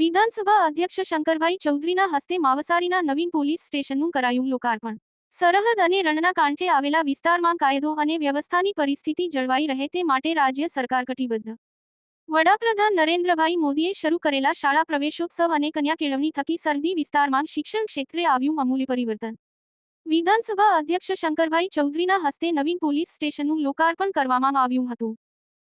વિધાનસભા અધ્યક્ષ શંકરભાઈ ચૌધરીના હસ્તે માવસારીના નવીન પોલીસ સ્ટેશનનું કરાયું લોકાર્પણ. સરહદ અને રણના કાંઠે આવેલા વિસ્તારમાં કાયદો અને વ્યવસ્થાની પરિસ્થિતિ જળવાઈ રહે તે માટે રાજ્ય સરકાર કટિબદ્ધ. વડાપ્રધાન નરેન્દ્રભાઈ મોદીએ શરૂ કરેલા શાળા પ્રવેશોત્સવ અને કન્યા કેળવણી થકી સરહદી વિસ્તારમાં શિક્ષણ ક્ષેત્રે આવ્યું અમૂલ્ય પરિવર્તન. વિધાનસભા અધ્યક્ષ શંકરભાઈ ચૌધરીના હસ્તે નવીન પોલીસ સ્ટેશનનું લોકાર્પણ કરવામાં આવ્યું હતું.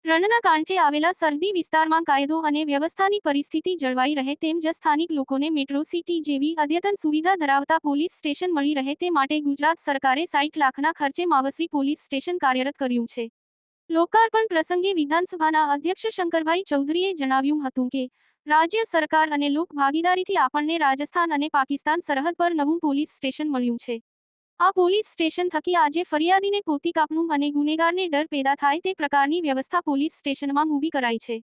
રણના કાંઠે આવેલા સરદી વિસ્તારમાં કાયદો અને વ્યવસ્થાની પરિસ્થિતિ જળવાઈ રહે તેમ જ સ્થાનિક લોકોને મેટ્રો સિટી જેવી અદ્યતન સુવિધા ધરાવતા પોલીસ સ્ટેશન મળી રહે તે માટે ગુજરાત સરકારે સાઠ લાખના ખર્ચે માવસરી પોલીસ સ્ટેશન કાર્યરત કર્યું છે. લોકાર્પણ પ્રસંગે વિધાનસભાના અધ્યક્ષ શંકરભાઈ ચૌધરીએ જણાવ્યું હતું કે, રાજ્ય સરકાર અને લોક ભાગીદારીથી આપણને રાજસ્થાન અને પાકિસ્તાન સરહદ પર નવું પોલીસ સ્ટેશન મળ્યું છે. આ પોલીસ સ્ટેશન થકી આજે ફરિયાદીને પોતી કાપનું અને ગુનેગારને ડર પેદા થાય તે પ્રકારની વ્યવસ્થા પોલીસ સ્ટેશનમાં ઊભી કરાઈ છે.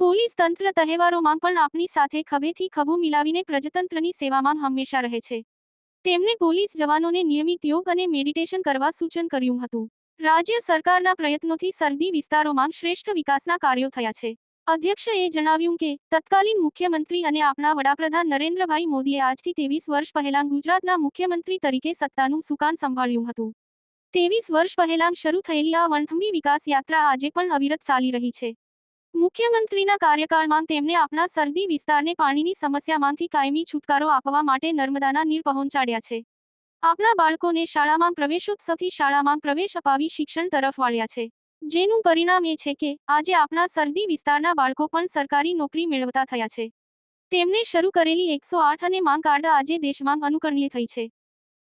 પોલીસ તંત્ર તહેવારોમાં પણ આપણી સાથે ખભેથી ખભું મિલાવીને પ્રજાતંત્રની સેવામાં હંમેશા રહે છે. તેમણે પોલીસ જવાનોને નિયમિત યોગ અને મેડિટેશન કરવા સૂચન કર્યું હતું. રાજ્ય સરકારના પ્રયત્નોથી સરહદી વિસ્તારોમાં શ્રેષ્ઠ વિકાસના કાર્યો થયા છે. અધ્યક્ષએ જણાવ્યું કે, તત્કાલીન મુખ્યમંત્રી અને આપણા વડાપ્રધાન નરેન્દ્રભાઈ મોદીએ આજથી ત્રેવીસ વર્ષ પહેલાં ગુજરાતના મુખ્યમંત્રી તરીકે સત્તાનું સુકાન સંભાળ્યું હતું. ત્રેવીસ વર્ષ પહેલાં શરૂ થયેલી આ વણથંભી વિકાસ યાત્રા આજે પણ અવિરત ચાલી રહી છે. મુખ્યમંત્રીના કાર્યકાળમાં તેમણે આપણા સરહદી વિસ્તારને પાણીની સમસ્યામાંથી કાયમી છુટકારો આપવા માટે નર્મદાના નીર પહોંચાડ્યા છે. આપણા બાળકોને શાળામાં પ્રવેશોત્સવથી શાળામાં પ્રવેશ અપાવી શિક્ષણ તરફ વાળ્યા છે. જેનું પરિણામ એ છે કે આજે આપણા સરહદી વિસ્તારના બાળકો પણ સરકારી નોકરી મેળવતા થયા છે. તેમણે શરૂ કરેલી એકસો આઠ અને માંગ કાર્ડ આજે દેશમાં અનુકરણીય થઈ છે.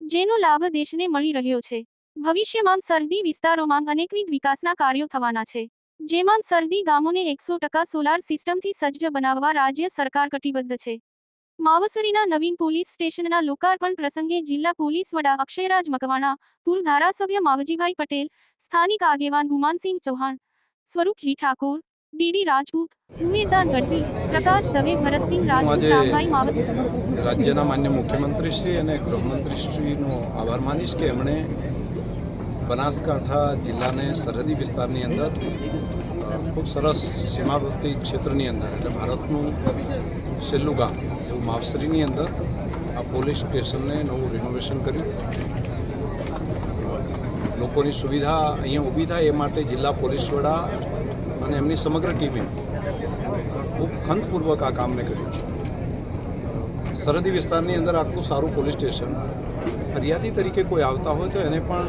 જેનો લાભ દેશને મળી રહ્યો છે. ભવિષ્યમાં સરહદી વિસ્તારોમાં અનેકવિધ વિકાસના કાર્યો થવાના છે. જેમાં સરહદી ગામોને એકસો ટકા સોલાર સિસ્ટમથી સજ્જ બનાવવા રાજ્ય સરકાર કટિબદ્ધ છે. માવસરીના નવીન પોલીસ સ્ટેશનના લોકાર્પણ પ્રસંગે જિલ્લા પોલીસ વડા અક્ષયરાજ મકવાણા પૂર્વ ધારાસભ્ય માવજીભાઈ પટેલ સ્થાનિક આગેવાન ગુમાનસિંહ ચૌહાણ સ્વરૂપજી ઠાકોર ડીડી રાજપૂત ઉમેદદાન ગઢવી પ્રકાશ દવે ભરતસિંહ રાજપૂત આજે રામભાઈ માવત. રાજ્યના માન્ય મુખ્યમંત્રીશ્રી અને ગૃહમંત્રીશ્રીનો આભાર માનીશ કે એમણે બનાસકાંઠા જિલ્લાને સરહદી વિસ્તારની અંદર ખૂબ સરસ સીમાવર્તી ક્ષેત્રની અંદર એટલે ભારતનું છેલ્લું ગામ માવસરીની અંદર આ પોલીસ સ્ટેશનને નવું રિનોવેશન કર્યું. લોકોની સુવિધા અહીંયા ઊભી થાય એ માટે જિલ્લા પોલીસ વડા અને એમની સમગ્ર ટીમે ખૂબ ખંતપૂર્વક આ કામને કર્યું છે. સરહદી વિસ્તારની અંદર આટલું સારું પોલીસ સ્ટેશન ફરિયાદી તરીકે કોઈ આવતા હોય તો એને પણ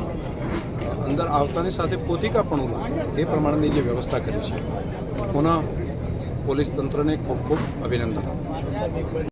અંદર આવતાની સાથે પોતિકા પણ લાગે તે પ્રમાણેની જે વ્યવસ્થા કરી છે. પુનઃ પોલીસ તંત્રને ખૂબ ખૂબ અભિનંદન.